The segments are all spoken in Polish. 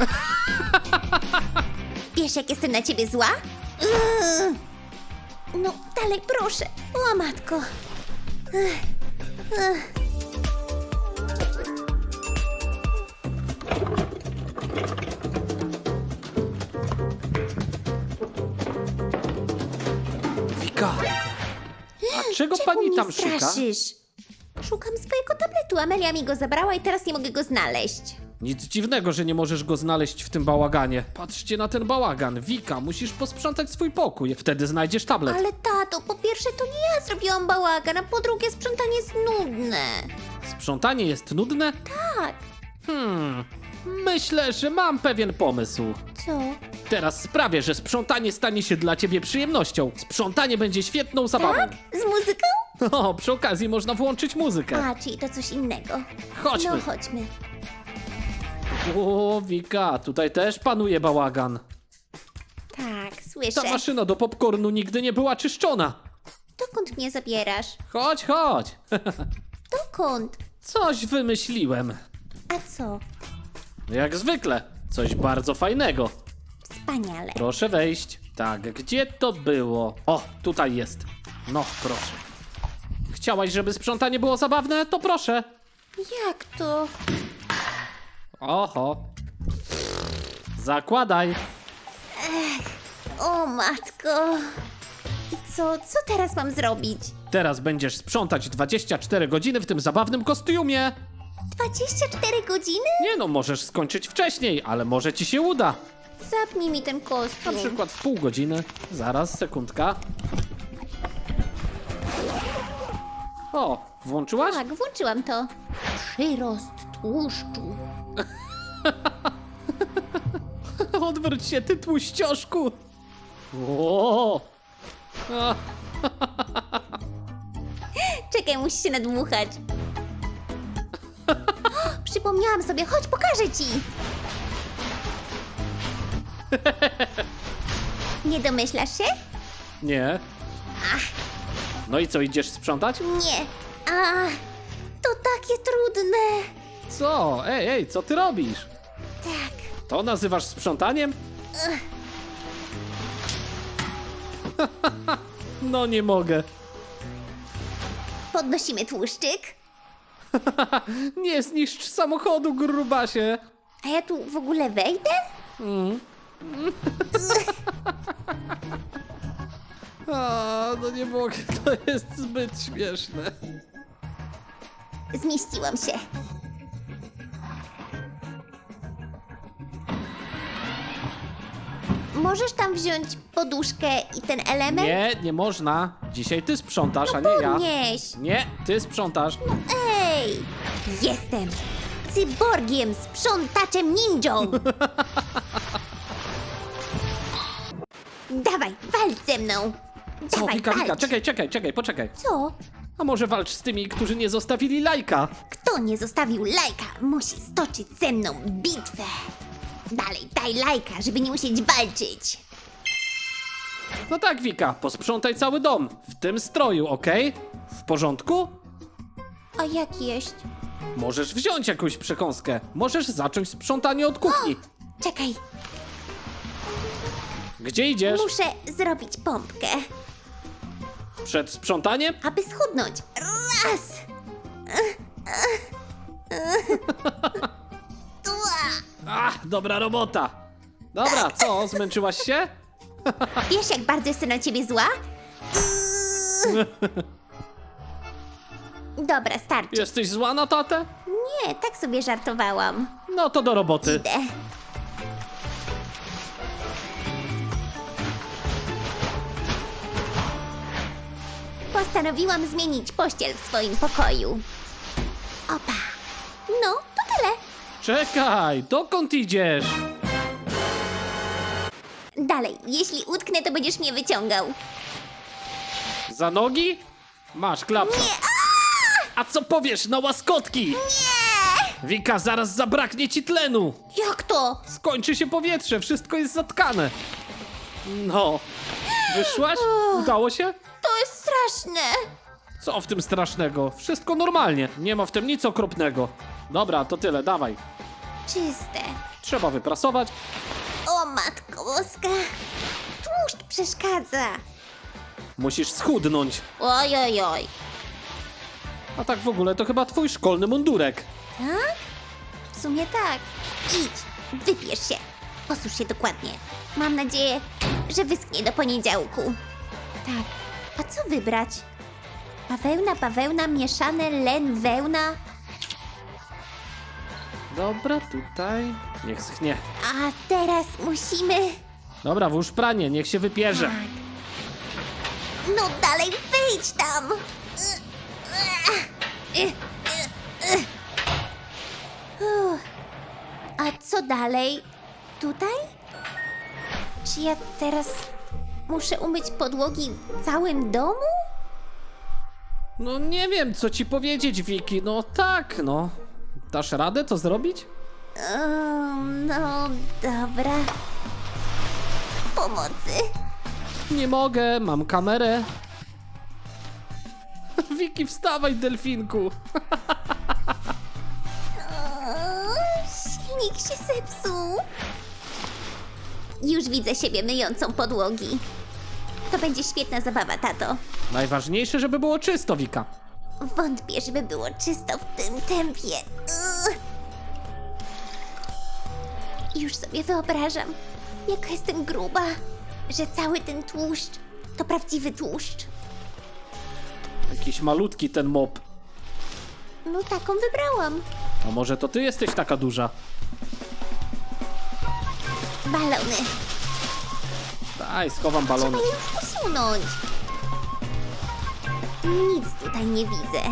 Wiesz, jak jestem na ciebie zła? Ugh. No, dalej, proszę. O, matko. Wika! A czego Czemu pani mnie tam szuka? straszysz? Szukam swojego tabletu. Amelia mi go zabrała i teraz nie mogę go znaleźć. Nic dziwnego, że nie możesz go znaleźć w tym bałaganie. Patrzcie na ten bałagan. Wika, musisz posprzątać swój pokój. Wtedy znajdziesz tablet. Ale tato, po pierwsze to nie ja zrobiłam bałagan, a po drugie sprzątanie jest nudne. Sprzątanie jest nudne? Tak. Hmm. Myślę, że mam pewien pomysł. Co? Teraz sprawię, że sprzątanie stanie się dla ciebie przyjemnością. Sprzątanie będzie świetną zabawą. Tak? Z muzyką? O, przy okazji można włączyć muzykę. A, czyli to coś innego. Chodźmy. No, chodźmy. O, Wika, tutaj też panuje bałagan. Tak, Ta słyszę. maszyna do popcornu nigdy nie była czyszczona. Dokąd mnie zabierasz? Chodź, chodź. Dokąd? Coś wymyśliłem. A co? Jak zwykle, coś bardzo fajnego. Wspaniale. Proszę wejść. Tak, gdzie to było? O, tutaj jest. No, proszę. Chciałaś, żeby sprzątanie było zabawne? To proszę. Jak to? Oho. Zakładaj. O matko. I co? Co teraz mam zrobić? Teraz będziesz sprzątać 24 godziny w tym zabawnym kostiumie. 24 godziny? Nie no, możesz skończyć wcześniej, ale może ci się uda. Zapnij mi ten Na kostium. przykład w pół godziny. Zaraz, sekundka. O, włączyłaś? Tak, włączyłam to. Przyrost tłuszczu. Odwróć się, ty tłuścioszku! O! Czekaj, musisz się nadmuchać. O, Przypomniałam sobie, chodź, pokażę ci. Nie domyślasz się? nie. No i co, idziesz sprzątać? Nie. A, to takie trudne. Co? Ej, ej, co ty robisz? Tak. To nazywasz sprzątaniem? No nie mogę. Podnosimy tłuszczyk. Nie zniszcz samochodu, grubasie. A ja tu w ogóle wejdę? A, no nie mogę, to jest zbyt śmieszne. Zmieściłam się. Możesz tam wziąć poduszkę i ten element? Nie, nie można. Dzisiaj ty sprzątasz, a nie ja. Podnieś. Nie, ty sprzątasz. Ej! Jestem cyborgiem, sprzątaczem ninją! Dawaj, walcz ze mną! Co, Dawaj, Wika, Wika, walcz! czekaj, czekaj, czekaj, poczekaj. Co? A może walcz z tymi, którzy nie zostawili lajka? Kto nie zostawił lajka, musi stoczyć ze mną bitwę! Dalej, daj lajka, żeby nie musieć walczyć! No tak, Wika, posprzątaj cały dom. W tym stroju, okej? W porządku? A jak jeść? Możesz wziąć jakąś przekąskę. Możesz zacząć sprzątanie od kuchni. Czekaj, Gdzie idziesz? muszę zrobić pompkę, Przed sprzątaniem? aby schudnąć. Raz! Dobra robota. Dobra, co, zmęczyłaś się? Wiesz, jak bardzo jestem na ciebie zła? Dobra, starczy. Jesteś zła na tatę? Nie, tak sobie żartowałam. No to do roboty. Idę. Postanowiłam zmienić pościel w swoim pokoju. Opa. No. Czekaj, dokąd idziesz? Dalej, jeśli utknę, to będziesz mnie wyciągał. Za nogi? Masz klapsa. Nie, A co powiesz na łaskotki? nie! Wika, zaraz zabraknie ci tlenu. Jak to? Skończy się powietrze, wszystko jest zatkane. No. Wyszłaś? Udało się? To jest straszne. Co w tym strasznego? Wszystko normalnie. Nie ma w tym nic okropnego. Dobra, to tyle, dawaj. czyste. Trzeba wyprasować. O matko boska! Tłuszcz przeszkadza. Musisz schudnąć. Oj, oj, oj. A tak w ogóle to chyba twój szkolny mundurek. Tak? W sumie tak. Idź, wypierz się. Posłuż się dokładnie. Mam nadzieję, że wyschnie do poniedziałku. Tak. A co wybrać? Bawełna, bawełna, mieszane, len, wełna. Dobra, tutaj. Niech schnie. A teraz musimy... Dobra, włóż pranie, niech się wypierze. Tak. No dalej, wyjdź tam! Uff. A co dalej? Tutaj? Czy ja teraz muszę umyć podłogi w całym domu? No nie wiem, co ci powiedzieć, Wiki. No tak, no. Dasz radę to zrobić? Um, no dobra. Pomocy. Nie mogę, mam kamerę. Wiki, wstawaj, delfinku. O, silnik się zepsuł. Już widzę siebie myjącą podłogi. To będzie świetna zabawa, tato. Najważniejsze, żeby było czysto, Wika. Wątpię, żeby było czysto w tym tempie. Ugh. Już sobie wyobrażam, jaka jestem gruba, że cały ten tłuszcz to prawdziwy tłuszcz. Jakiś malutki ten mop. No taką wybrałam. A może to ty jesteś taka duża? Balony. Daj, schowam Trzeba balony. je już usunąć. Nic tutaj nie widzę.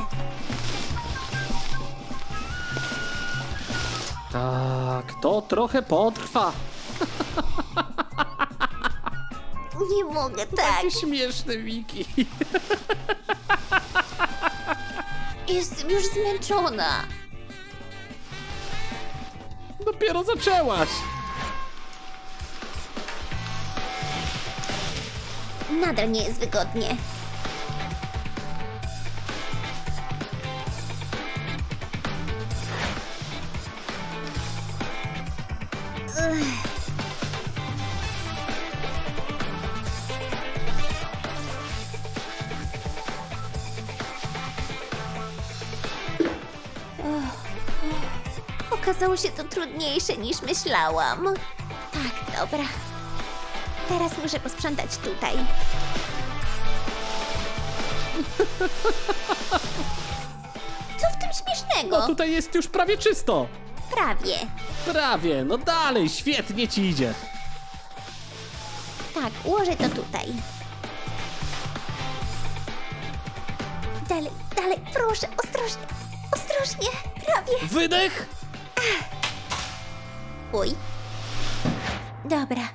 Tak, to trochę potrwa. Nie mogę tak. Takie śmieszne, Wiki. Jestem już zmęczona. Dopiero zaczęłaś. Nadal nie jest wygodnie. Okazało się to trudniejsze niż myślałam. Tak, dobra. Teraz muszę posprzątać tutaj. Co w tym śmiesznego? No tutaj jest już prawie czysto. Prawie. Prawie, no dalej, świetnie ci idzie. Tak, ułożę to tutaj. Dalej, dalej, proszę, ostrożnie, ostrożnie, prawie. Wydech. Uj. Dobra.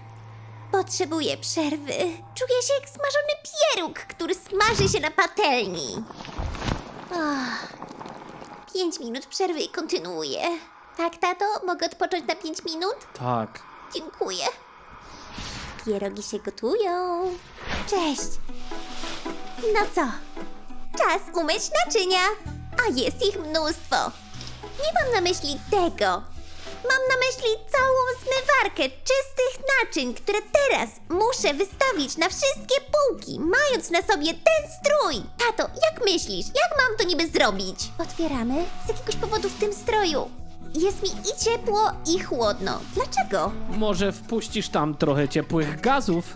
Potrzebuję przerwy. Czuję się jak smażony pieróg, który smaży się na patelni. Ach. Pięć minut przerwy i kontynuuję. Tak, tato? Mogę odpocząć na pięć minut? Tak. Dziękuję. Pierogi się gotują. Cześć. No co? Czas umyć naczynia. A jest ich mnóstwo. Nie mam na myśli tego. Mam na myśli całą zmywarkę czystych naczyń, które teraz muszę wystawić na wszystkie półki, mając na sobie ten strój. Tato, jak myślisz, jak mam to niby zrobić? Otwieramy z jakiegoś powodu w tym stroju. Jest mi i ciepło, i chłodno. Dlaczego? Może wpuścisz tam trochę ciepłych gazów?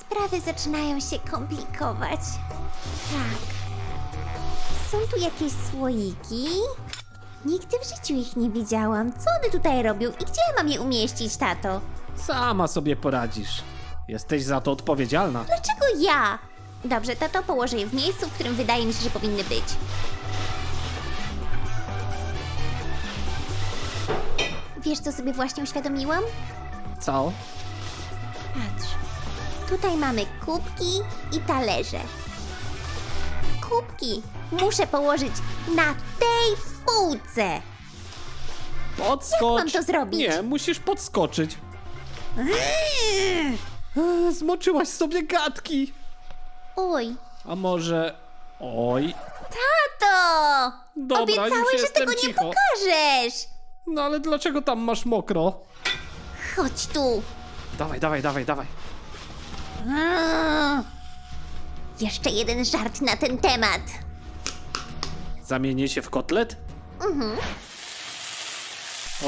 Sprawy zaczynają się komplikować. Tak. Są tu jakieś słoiki? Nigdy w życiu ich nie widziałam. Co one tutaj robią i gdzie ja mam je umieścić, tato? Sama sobie poradzisz. Jesteś za to odpowiedzialna. Dlaczego ja? Dobrze, tato, położę je w miejscu, w którym wydaje mi się, że powinny być. Wiesz, co sobie właśnie uświadomiłam? Co? Patrz. Tutaj mamy kubki i talerze. Kubki muszę położyć na tej półce. Podskocz. mam to zrobić? Nie, musisz podskoczyć. Eee, Zmoczyłaś sobie gadki. Oj, A może... Oj, tato! Dobra, Obiecałeś, że jestem tego nie cicho. pokażesz. No ale dlaczego tam masz mokro? Chodź tu. Dawaj, dawaj, dawaj, dawaj. Mm. Jeszcze jeden żart na ten temat. Zamienię się w kotlet? Mhm.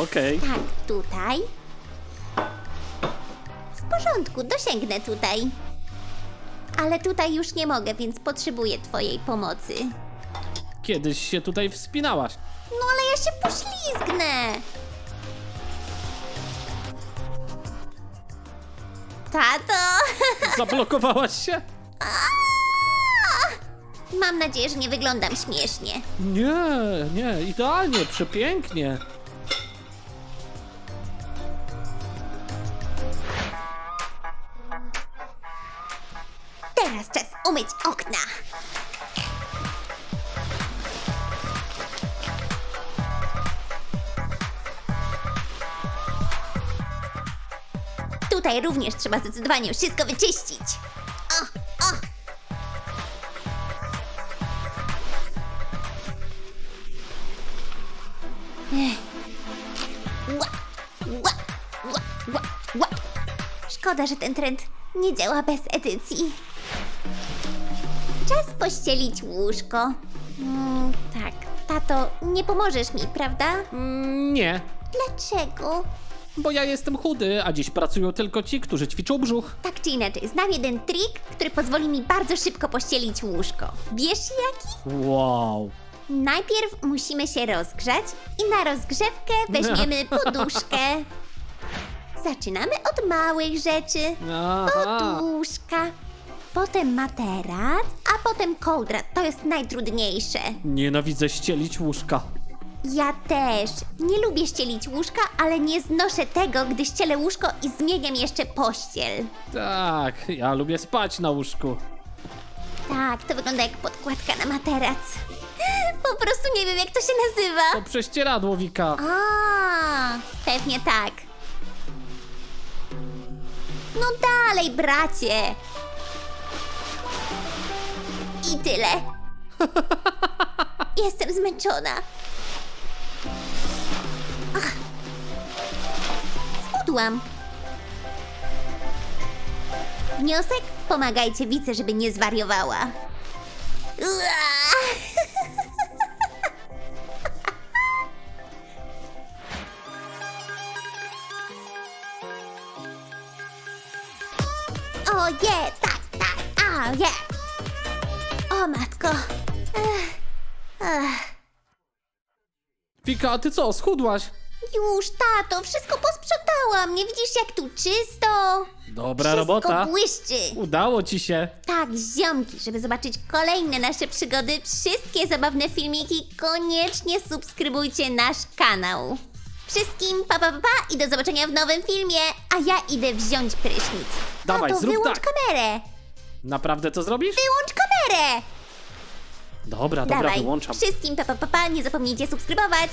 Okej. Tak, tutaj. W porządku, dosięgnę tutaj. Ale tutaj już nie mogę, więc potrzebuję twojej pomocy. Kiedyś się tutaj wspinałaś. No ale ja się poślizgnę. Tato! Zablokowałaś się? Mam nadzieję, że nie wyglądam śmiesznie. Nie, nie, idealnie, przepięknie. Teraz czas umyć okna. Tutaj również trzeba zdecydowanie wszystko wyczyścić. Szkoda, że ten trend nie działa bez edycji. Czas pościelić łóżko. Mm, tak, tato, nie pomożesz mi, prawda? Mm, nie, Dlaczego? bo ja jestem chudy, a dziś pracują tylko ci, którzy ćwiczą brzuch. Tak czy inaczej, znam jeden trik, który pozwoli mi bardzo szybko pościelić łóżko. Wiesz jaki? Wow. Najpierw musimy się rozgrzać i na rozgrzewkę weźmiemy poduszkę. Zaczynamy od małych rzeczy. Aha. Poduszka, potem materac, a potem kołdra. To jest najtrudniejsze. Nienawidzę ścielić łóżka. Ja też. Nie lubię ścielić łóżka, ale nie znoszę tego, gdy ścielę łóżko i zmieniam jeszcze pościel. Tak, ja lubię spać na łóżku. Tak, to wygląda jak podkładka na materac. Po prostu nie wiem, jak to się To nazywa. prześcieradło, Wika. A, pewnie tak. No dalej, bracie. I tyle. Jestem zmęczona. Ach. Schudłam. Wniosek? Pomagajcie wice, żeby nie zwariowała. Wika, a ty co, schudłaś? Już, tato, wszystko posprzątałam. Nie widzisz, jak tu czysto? Dobra wszystko robota. błyszczy. Udało ci się. Tak, ziomki, żeby zobaczyć kolejne nasze przygody, wszystkie zabawne filmiki, koniecznie subskrybujcie nasz kanał. Wszystkim pa pa pa, pa i do zobaczenia w nowym filmie, a ja idę wziąć prysznic. Dawaj, Tato, zrób wyłącz tak. kamerę! Naprawdę to zrobisz? Wyłącz kamerę! Dobra, dobra, Dawaj, wyłączam. wszystkim pa pa pa, pa nie zapomnijcie subskrybować.